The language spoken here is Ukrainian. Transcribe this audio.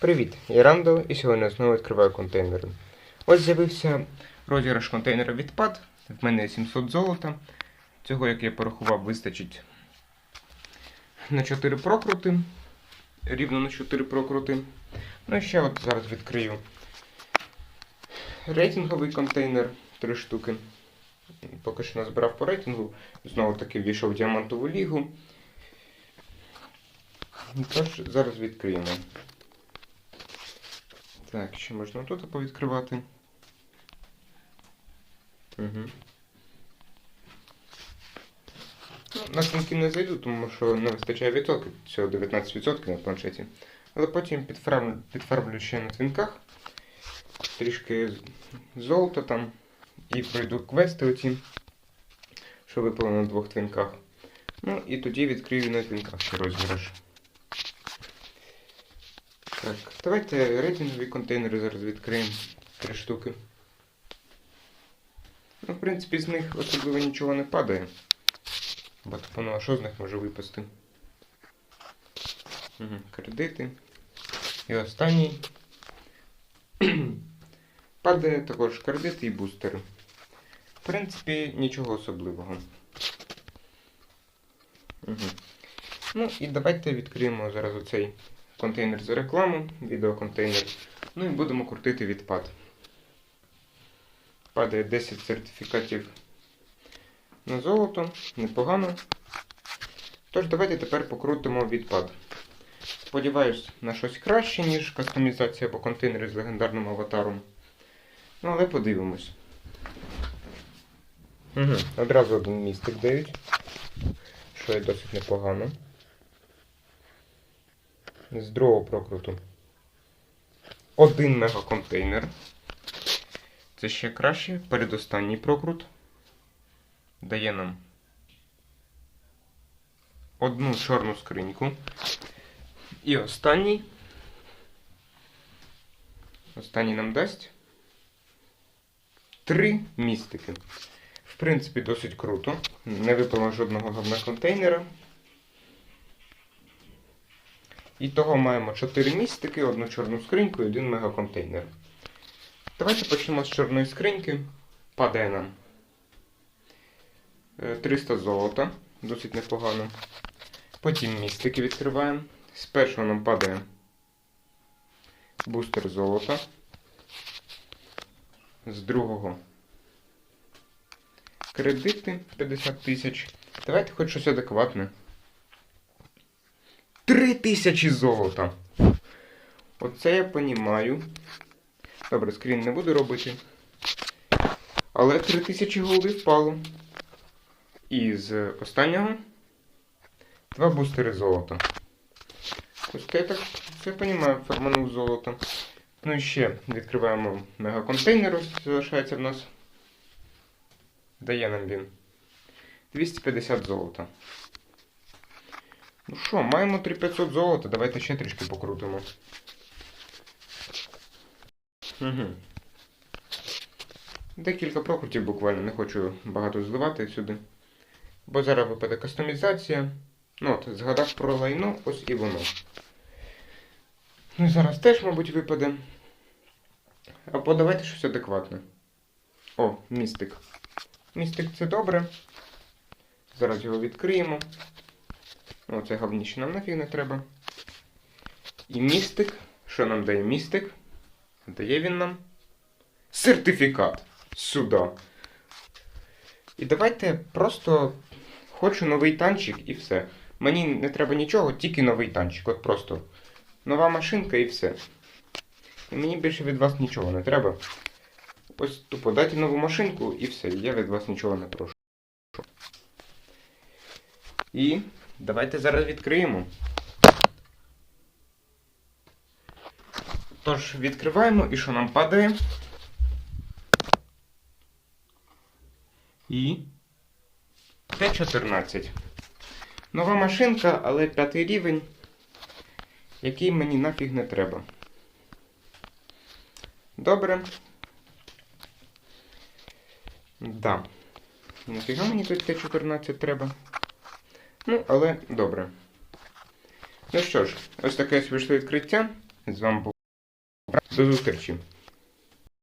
Привіт, я Рандо і сьогодні знову відкриваю контейнери. Ось з'явився розіграш контейнера відпад. В мене є 700 золота. Цього, як я порахував, вистачить на 4 прокрути. Рівно на 4 прокрути. Ну і ще от зараз відкрию рейтинговий контейнер 3 штуки. Поки що назбирав по рейтингу. Знову таки ввійшов в діамантову лігу. Тож зараз відкриємо. Так, ще можна тут повідкривати. Угу. Ну, на сумки не зайду, тому що не вистачає відсотків, всього 19% на планшеті. Але потім підфармлю, підфармлю ще на твінках. Трішки золота там. І пройду квести оці, що випало на двох твінках. Ну і тоді відкрию на твінках ще розіграш. Так, давайте рейтингові контейнери зараз відкриємо. Три штуки. Ну, в принципі, з них особливо нічого не падає. Бо типу, ну а що з них може випасти? Угу, кредити. І останній. падає також кредити і бустери. В принципі, нічого особливого. Угу. Ну і давайте відкриємо зараз оцей контейнер за рекламу, відеоконтейнер. Ну і будемо крутити відпад. Падає 10 сертифікатів на золото, непогано. Тож давайте тепер покрутимо відпад. Сподіваюсь на щось краще, ніж кастомізація або контейнери з легендарним аватаром. Ну, але подивимось. Угу. Одразу один містик дають, що є досить непогано. З другого прокруту. Один мегаконтейнер. Це ще краще. Передостанній прокрут. Дає нам одну чорну скриньку. І останній. Останній нам дасть три містики. В принципі, досить круто. Не випало жодного говна контейнера. І того маємо 4 містики, одну чорну скриньку і один мегаконтейнер. Давайте почнемо з чорної скриньки. Падає нам е, 300 золота, досить непогано. Потім містики відкриваємо. З першого нам падає бустер золота. З другого кредити 50 тисяч. Давайте хоч щось адекватне. Три тисячі золота. Оце я понімаю. Добре, скрін не буду робити. Але три тисячі голди впало. І з останнього два бустери золота. Ось я так я понімаю, фарманув золото. Ну і ще відкриваємо мегаконтейнер, залишається в нас. Дає нам він 250 золота. Ну що, маємо 3500 золота, давайте ще трішки покрутимо. Угу. Декілька прокрутів буквально, не хочу багато зливати сюди. Бо зараз випаде кастомізація. Ну от, згадав про лайно, ось і воно. Ну і зараз теж, мабуть, випаде. Або давайте щось адекватне. О, містик. Містик це добре. Зараз його відкриємо. О, це говніше нам нафіг не треба. І містик. Що нам дає містик? Дає він нам сертифікат. Сюди. І давайте просто хочу новий танчик і все. Мені не треба нічого, тільки новий танчик. От просто нова машинка і все. І мені більше від вас нічого не треба. Ось тупо дайте нову машинку і все. Я від вас нічого не прошу. І давайте зараз відкриємо. Тож, відкриваємо і що нам падає? І Т-14. Нова машинка, але п'ятий рівень, який мені нафіг не треба. Добре. Да. Нафіга мені тут Т-14 треба? Ну, але добре. Ну що ж, ось таке вийшло відкриття. З вами був. До зустрічі!